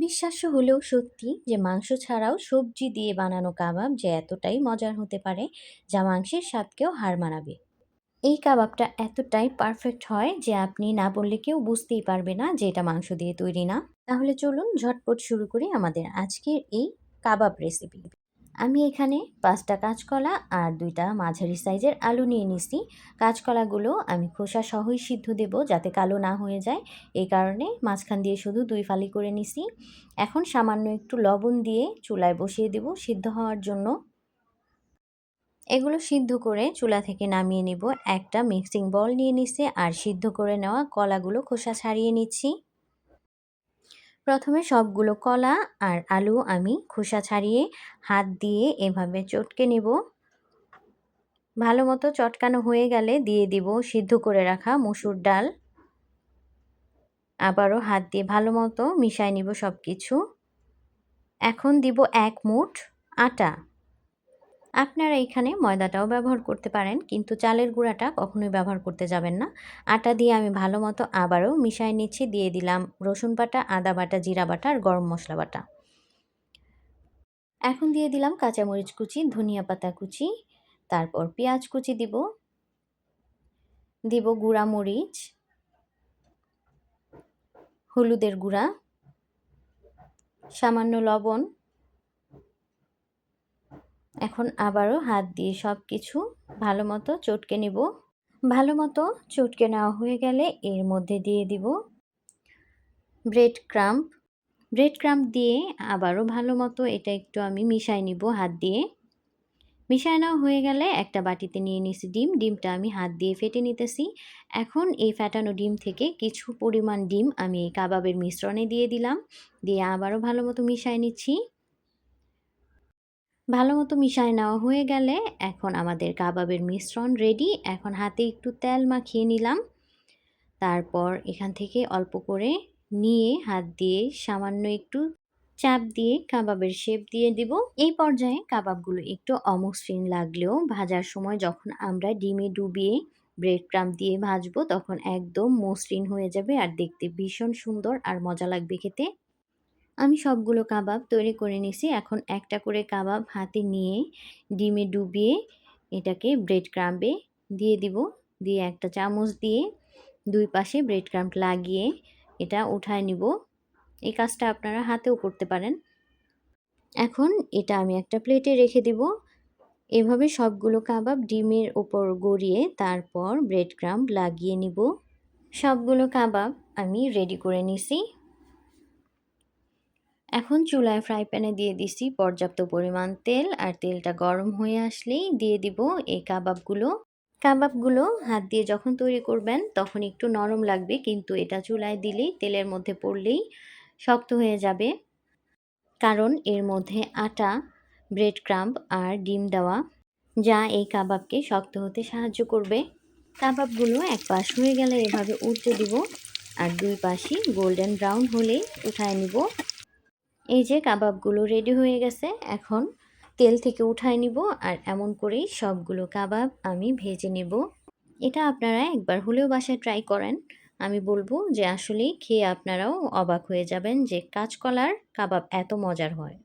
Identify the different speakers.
Speaker 1: অবিশ্বাস্য হলেও সত্যি যে মাংস ছাড়াও সবজি দিয়ে বানানো কাবাব যে এতটাই মজার হতে পারে, যা মাংসের স্বাদকেও হার মানাবে। এই কাবাবটা এতটাই পারফেক্ট হয় যে আপনি না বললে কেউ বুঝতেই পারবে না যে এটা মাংস দিয়ে তৈরি না। তাহলে চলুন ঝটপট শুরু করি আমাদের আজকের এই কাবাব রেসিপি আমি এখানে পাঁচটা কাঁচকলা আর দুইটা মাঝারি সাইজের আলু নিয়ে নিছি। কাঁচকলাগুলো আমি খোসা সহই সিদ্ধ দেব যাতে কালো না হয়ে যায়। এই কারণে মাঝখান দিয়ে শুধু দুই ফালি করে নিছি। এখন সামান্য একটু লবণ দিয়ে চুলায় বসিয়ে দেব সিদ্ধ হওয়ার জন্য। এগুলো সিদ্ধ করে চুলা থেকে নামিয়ে নিব। একটা মিক্সিং বল নিয়ে নিছি আর সিদ্ধ করে নেওয়া কলাগুলো খোসা ছাড়িয়ে নিচ্ছি। প্রথমে সবগুলো কলা আর আলু আমি খোসা ছাড়িয়ে হাত দিয়ে এভাবে চটকে নেব। ভালো মতো চটকানো হয়ে গেলে দিয়ে দিব সিদ্ধ করে রাখা মসুর ডাল। আবারও হাত দিয়ে ভালো মতো মিশাই নিব সব কিছু এখন দিব এক মুঠ আটা। আপনারা এখানে ময়দাটাও ব্যবহার করতে পারেন, কিন্তু চালের গুঁড়াটা কখনোই ব্যবহার করতে যাবেন না। আটা দিয়ে আমি ভালো মতো আবারও মিশাই নিচ্ছি, দিয়ে দিলাম রসুন বাটা, আদা বাটা, জিরা বাটা আর গরম মশলা বাটা। এখন দিয়ে দিলাম কাঁচামরিচ কুচি, ধনিয়া পাতা কুচি, তারপর পেঁয়াজ কুচি দিব। দিব গুঁড়া মরিচ, হলুদের গুঁড়া, সামান্য লবণ এখন আবারও হাত দিয়ে সব কিছু ভালো মতো চটকে নেব। ভালো মতো চটকে নেওয়া হয়ে গেলে এর মধ্যে দিয়ে দিব ব্রেড ক্রাম্প। ব্রেড ক্রাম্প দিয়ে আবারও ভালো মতো এটা একটু আমি মিশাই নিব হাত দিয়ে। মিশাই নেওয়া হয়ে গেলে একটা বাটিতে নিয়ে নিছি ডিম। ডিমটা আমি হাত দিয়ে ফেটে নিতেছি। এখন এই ফ্যাটানো ডিম থেকে কিছু পরিমাণ ডিম আমি এই কাবাবের মিশ্রণে দিয়ে দিলাম। দিয়ে আবারও ভালো মতো মিশাই নিচ্ছি। ভালো মতো মিশায় নেওয়া হয়ে গেলে এখন আমাদের কাবাবের মিশ্রণ রেডি এখন হাতে একটু তেল মাখিয়ে নিলাম। তারপর এখান থেকে অল্প করে নিয়ে হাত দিয়ে সামান্য একটু চাপ দিয়ে কাবাবের শেপ দিয়ে দিব। এই পর্যায়ে কাবাবগুলো একটু অমসৃণ লাগলেও ভাজার সময় যখন আমরা ডিমে ডুবিয়ে ব্রেড ক্রাম দিয়ে ভাজবো তখন একদম মসৃণ হয়ে যাবে আর দেখতে ভীষণ সুন্দর আর মজা লাগবে খেতে। আমি সবগুলো কাবাব তৈরি করে নিছি। এখন একটা করে কাবাব হাতে নিয়ে ডিমে ডুবিয়ে এটাকে ব্রেড ক্রাম্পে দিয়ে দিব। দিয়ে একটা চামচ দিয়ে দুই পাশে ব্রেড ক্রাম্প লাগিয়ে এটা উঠায় নিব। এই কাজটা আপনারা হাতেও করতে পারেন। এখন এটা আমি একটা প্লেটে রেখে দিব। এভাবে সবগুলো কাবাব ডিমের ওপর গড়িয়ে তারপর ব্রেড ক্রাম্প লাগিয়ে নিব। সবগুলো কাবাব আমি রেডি করে নিছি। এখন চুলায় ফ্রাই প্যানে দিয়ে দিছি পর্যাপ্ত পরিমাণ তেল আর তেলটা গরম হয়ে আসলেই দিয়ে দিব এই কাবাবগুলো। কাবাবগুলো হাত দিয়ে যখন তৈরি করবেন তখন একটু নরম লাগবে কিন্তু এটা চুলায় দিলেই তেলের মধ্যে পড়লেই শক্ত হয়ে যাবে। কারণ এর মধ্যে আটা ব্রেড ক্রাম্প আর ডিম দেওয়া যা এই কাবাবকে শক্ত হতে সাহায্য করবে। কাবাবগুলো এক পাশ হয়ে গেলে এভাবে উঠতে দিব আর দুই পাশই গোল্ডেন ব্রাউন হলে উঠায় নিব। এই যে কাবাবগুলো রেডি হয়ে গেছে, এখন তেল থেকে উঠাই নিব আর এমন করেই সবগুলো কাবাব আমি ভেজে নেব। এটা আপনারা একবার হলেও বাসায় ট্রাই করেন। আমি বলব যে আসলেই খেয়ে আপনারাও অবাক হয়ে যাবেন যে কাঁচকলার কাবাব এত মজার হয়।